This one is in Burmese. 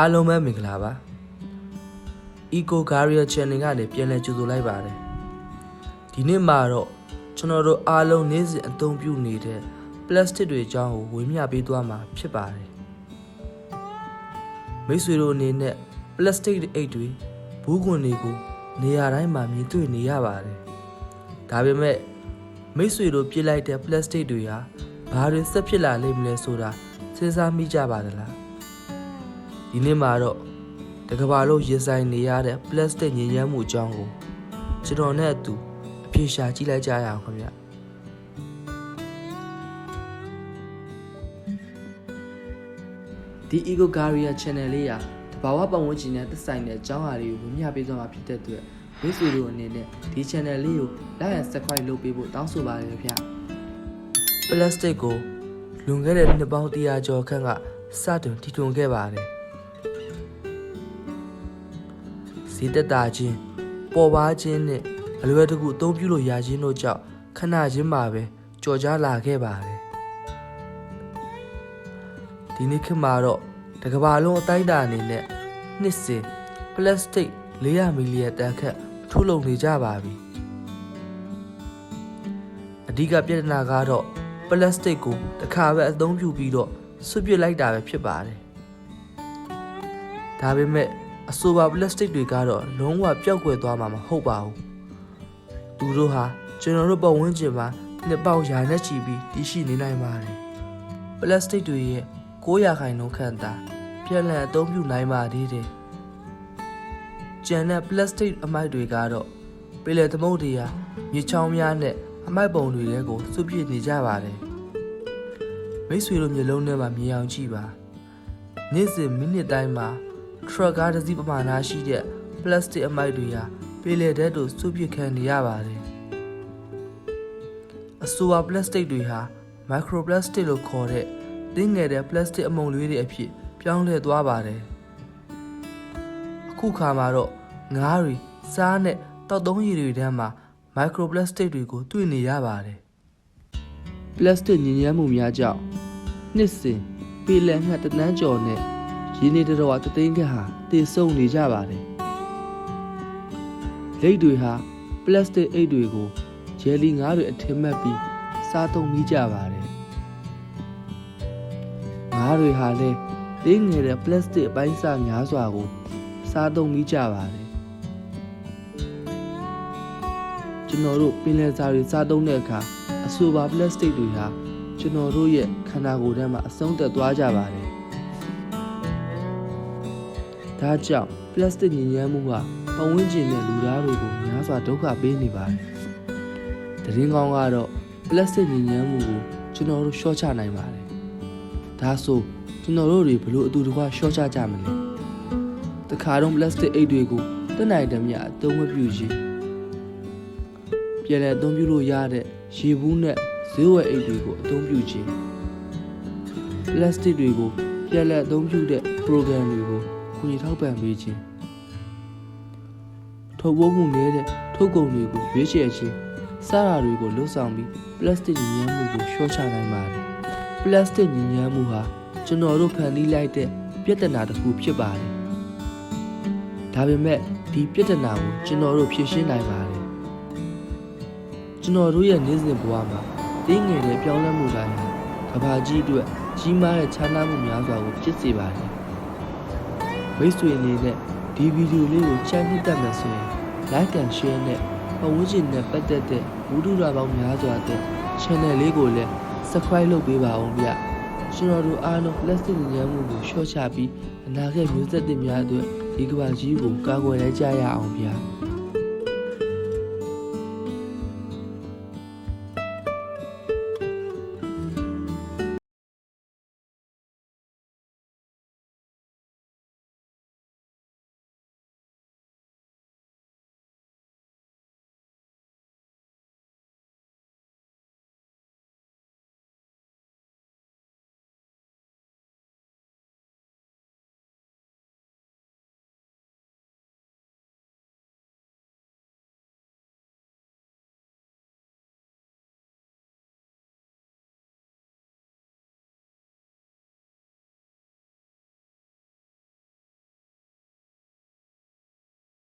အားလုံးပဲမင်္ဂလာပါ Eco Career Channel ကနေပြန်လည်ကြိုဆိုလိုက်ပါတယ်ဒီနေ့မှာတော့ကျွန်တော်တို့အားလုံးနေ့စဉ်အသုံးပြုနေတဲ့ plastic တွေအကြောင်းကိုဝေမျှပေးသွားမှာဖြစ်ပါတယ်မိတ်ဆွေတို့အနေနဲ့ plastic အိတ်တွေဘူးကွန်တွေကိုနေရာတိုင်းမှာမြင်တွေ့နေရပါတယ်ဒါပေမဲ့မိတ်ဆွေတို့ပြစ်လိုက်တဲ့ plastic တွေဟာဘာတွေဆက်ဖြစ်လာလိမ့်မလဲဆိုတာစဉ်းစားမိကြပါသလား ဒီနေ့မှာတော့တကဘာလုံးရင်ဆိုင်နေရတဲ့ plastic ညဉ့်ညမ်းမှုအကြောင်းကိုကျွန်တော်နဲ့အတူအပြေရှာကြည့်လိုက်ကြရအောင်ခင်ဗျဒီ Ego Career Channel လေးရာတဘာဝပတ်ဝန်းကျင်နဲ့သက်ဆိုင်တဲ့အကြောင်းအရာတွေကိုဝင်မျှပေးသွားမှာဖြစ်တဲ့အတွက်မိတ်ဆွေတို့အနေနဲ့ဒီ channel လေးကို like and subscribe လုပ်ပေးဖို့တောင်းဆိုပါတယ်ခင်ဗျ plastic ကိုလွန်ခဲ့တဲ့နှစ်ပေါင်း100ကျော်ခန့်ကစတင်တည်ထွင်ခဲ့ပါတယ် ဈေးတက်တာချင်းပေါ်ပါခြင်းနဲ့အလွယ်တကူအသုံးပြုလို့ရခြင်းတို့ကြောင့်ခဏချင်းမှာပဲကြော်ကြားလာခဲ့ပါတယ်ဒီနေ့ခေတ်မှာတော့တကဘာလုံးအတိုင်းအတာအနေနဲ့နှစ်စဉ်ပလတ်စတစ်400မီလီယံတန်ခန့်ထုတ်လုပ်နေကြပါပြီအဓိကပြဿနာကတော့ပလတ်စတစ်ကိုတစ်ခါပဲအသုံးပြုပြီးတော့ဆွတ်ပစ်လိုက်တာပဲဖြစ်ပါတယ်ဒါပေမဲ့ အဆိုပါပလတ်စတစ်တွေကတော့လုံးဝပျောက်ကွယ်သွားမှာမဟုတ်ပါဘူးသူတို့ဟာကျွန်တော်တို့ပတ်ဝန်းကျင်မှာနှစ်ပေါက်ရာနဲ့ချီပြီးတည်ရှိနေနိုင်ပါတယ်ပလတ်စတစ်တွေရဲ့900ခိုင်နှုန်းခန့်သာပြန်လည်အသုံးပြုနိုင်ပါသေးတယ်ကျန်တဲ့ပလတ်စတစ်အမိုက်တွေကတော့ပြည်လေသမုဒ္ဒရာမြေချောင်းများနဲ့အမိုက်ပုံတွေကိုစွန့်ပစ်နေကြပါတယ်မိတ်ဆွေတို့မျိုးလုံးထဲမှာမြင်အောင်ကြည့်ပါနေ့စဉ်မိနစ်တိုင်းမှာ ထရက်ကားတစ်စီးပမာဏရှိတဲ့ပလတ်စတစ်အမိုက်တွေဟာပြည်လေတဲ့တို့စွန့်ပစ်ခံနေရပါတယ်အဆိုပါပလတ်စတစ်တွေဟာမိုက်ခရိုပလတ်စတစ်လို့ခေါ်တဲ့တင်းငယ်တဲ့ပလတ်စတစ်အမုံလေးတွေအဖြစ်ပြောင်းလဲသွားပါတယ်အခုခါမှာတော့ငါးတွေစားနဲ့တောက်သုံးရည်တွေထဲမှာမိုက်ခရိုပလတ်စတစ်တွေကိုတွေ့နေရပါတယ်ပလတ်စတစ်ညဉ့်ညမ်းမှုများကြောင့်နှစ်စဉ်ပြည်လည်ငှက်တစ်တန်းကျော်နဲ့ ရင်းနေတော်တသိန်းခက်ဟာတည်ဆုံနေကြပါတယ်လိတ်တွေဟာပလတ်စတစ်အိတ်တွေကိုဂျယ်လီငါးတွေအထင်မှတ်ပြီးစားသုံးမိကြပါတယ်ငါးတွေဟာလည်းလေးငယ်တဲ့ပလတ်စတစ်အပိုင်းစာများစွာကိုစားသုံးမိကြပါတယ်ကျွန်တော်တို့ပင်လယ်စာတွေစားသုံးတဲ့အခါအဆိုပါပလတ်စတစ်တွေဟာကျွန်တော်တို့ရဲ့ခန္ဓာကိုယ်ထဲမှာအဆုံးသက်သွားကြပါတယ် ဒါကြောင့်ပလတ်စတစ်ညဉ့်ညမ်းမှုဟာပတ်ဝန်းကျင်နဲ့လူသားတွေကိုများစွာဒုက္ခပေးနေပါတယ်။တရင်ကောင်းကတော့ပလတ်စတစ်ညဉ့်ညမ်းမှုကိုကျွန်တော်တို့ရှော့ချနိုင်ပါတယ်။ဒါဆိုကျွန်တော်တို့တွေဘလို့အတူတကွရှော့ချကြမလဲ။တခါတော့ပလတ်စတစ်အိတ်တွေကိုတက်နိုင်တဲ့မြအသုံးမပြုခြင်းပြန်လည်အသုံးပြုလို့ရတဲ့ရေဘူးနဲ့ဈေးဝယ်အိတ်တွေကိုအသုံးပြုခြင်းပလတ်စတစ်တွေကိုပြန်လည်အသုံးပြုတဲ့ program တွေကို ကူညီထောက်ပံ့ပေးခြင်းထုတ်ပိုးမှုနေတဲ့ထုတ်ကုန်တွေကိုရွေးချယ်ခြင်းစတာတွေကိုလှုပ်ဆောင်ပြီးပလတ်စတစ်ညဉ့်ညမ်းမှုကိုရှော့ချနိုင်ပါတယ်ပလတ်စတစ်ညဉ့်ညမ်းမှုဟာကျွန်တော်တို့ဖန်တီးလိုက်တဲ့ပြဿနာတစ်ခုဖြစ်ပါတယ်ဒါပေမဲ့ဒီပြဿနာကိုကျွန်တော်တို့ဖြေရှင်းနိုင်ပါတယ်ကျွန်တော်တို့ရဲ့နေ့စဉ်ဘဝမှာတင်းငယ်တဲ့ပြောင်းလဲမှုတိုင်းဟာကဘာကြီးအတွက်ကြီးမားတဲ့ခြားနားမှုများစွာကိုဖြစ်စေပါတယ် မိတ်ဆွေအနေနဲ့ဒီဗီဒီယိုလေးကိုချမ်းနှစ်တက်မယ်ဆိုရင် like and share နဲ့ပတ်ဝန်းကျင်နဲ့ပတ်သက်တဲ့ဝိတုဒပေါင်းများစွာတဲ့ channel လေးကိုလည်း subscribe လုပ်ပေးပါဦးဗျကျွန်တော်တို့အားလုံး plastic ညဉ့်မှုကိုရှော့ချပြီးအနာဂတ်မျိုးဆက်သစ်များအတွက်ဒီကမ္ဘာကြီးကိုကာကွယ်လိုက်ကြရအောင်ဗျာ